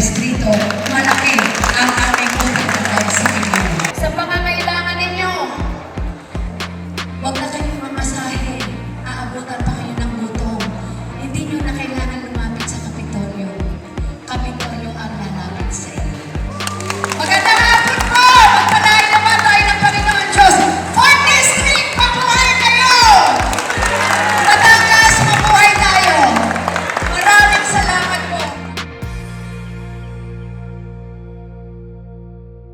distrito